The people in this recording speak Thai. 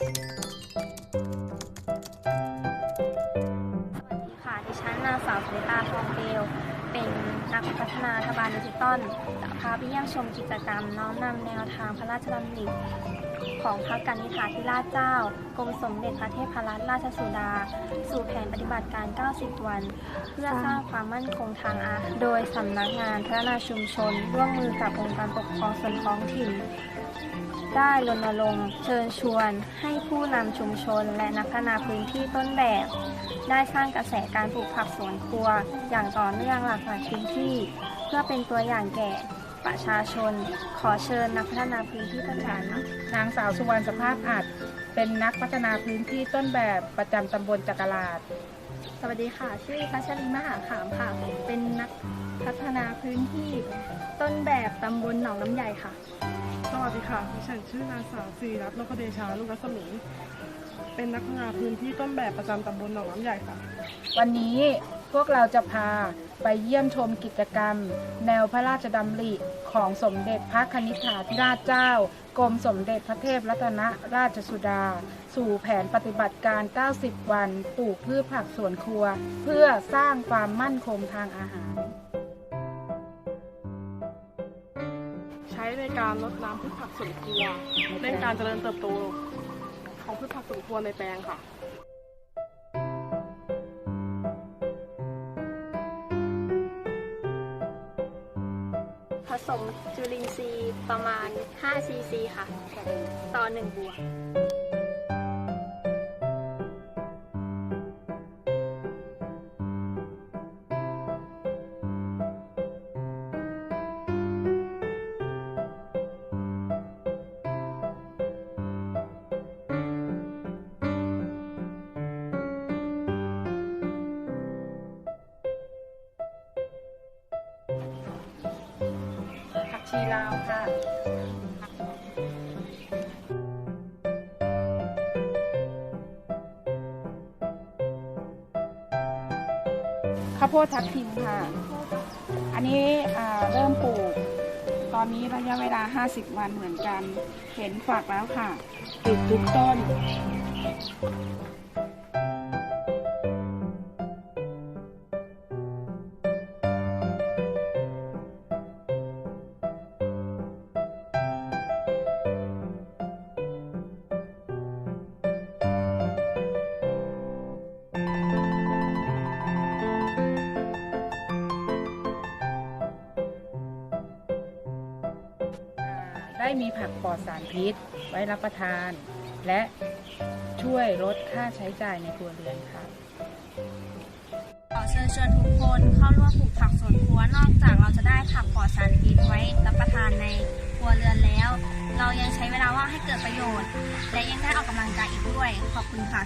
สวัสดีค่ะ ดิฉันนางสาวสุนิตาทองเบล เป็นนักพัฒนารัฐบาลดิจิตอลจะพาไปเยี่ยมชมกิจกรรม น้อมนำแนวทางพระราชดำริของพระกนิษฐาธิราชเจ้ากรมสมเด็จพระเทพรัตนราชสุดา สู่แผนปฏิบัติการ 90 วัน เพื่อสร้างความมั่นคงทางอาหารโดยสำนักงานพัฒนาชุมชน ร่วมมือกับองค์การปกครองส่วนท้องถิ่น ได้รณรงค์เชิญชวน ให้ผู้นำชุมชน และนักพัฒนาพื้นที่ต้นแบบ ได้สร้างกระแสการปลูกผักสวนครัว อย่างต่อเนื่องหลากหลายพื้นที่ เพื่อเป็นตัวอย่างแก่ประชาชน ขอเชิญนักพัฒนาพื้นที่ต้นแบบนางสาวสุวรรณสภาพอัดเป็นนักพัฒนาพื้นที่ต้นแบบประจำตำบลจักราชสวัสดีค่ะ ชื่อพัชรินมหาขามค่ะ เป็นนักพัฒนาพื้นที่ต้นแบบตำบลหนองน้ำใหญ่ค่ะ สวัสดีค่ะดิฉันชื่อนางสาวสิริรัตน์โลกเดชาลูกรัศมี เป็นนักพัฒนาพื้นที่ต้นแบบประจำตำบลหนองน้ำใหญ่ค่ะ วันนี้ พวกเราจะพาไปเยี่ยมชมกิจกรรม แนวพระราชดำริของสมเด็จพระคณิษฐาธิราชเจ้ากรมสมเด็จพระเทพรัตนราชสุดา สู่แผนปฏิบัติการ 90 วันปลูกพืชผักสวนครัว เพื่อสร้างความมั่นคงทางอาหาร ใช้ในการลดน้ำพืชผักสวนครัวเร่งการเจริญเติบโตของพืชผักสวนครัวในแปลงค่ะ ผสมจุลินทรีย์ประมาณ5ซีซีค่ะ ต่อ1บวผัก ชีลาวค่ะข้าวโพดทับทิมค่ะ อันนี้เริ่มปลูก ตอนนี้ระยะเวลา 50 วันเหมือนกัน เห็นฝักแล้วค่ะติดทุกต้น ได้มีผักปลอดสารพิษ ไว้รับประทาน และช่วยลดค่าใช้จ่ายในครัวเรือนค่ะขอเชิญชวนทุกคนเข้าร่วมปลูกผักสวนครัวนอกจากเราจะได้ผักปลอดสารพิษไว้รับประทานในครัวเรือนแล้ว เรายังใช้เวลาว่างให้เกิดประโยชน์ และยังได้ออกกำลังกายอีกด้วย ขอบคุณค่ะ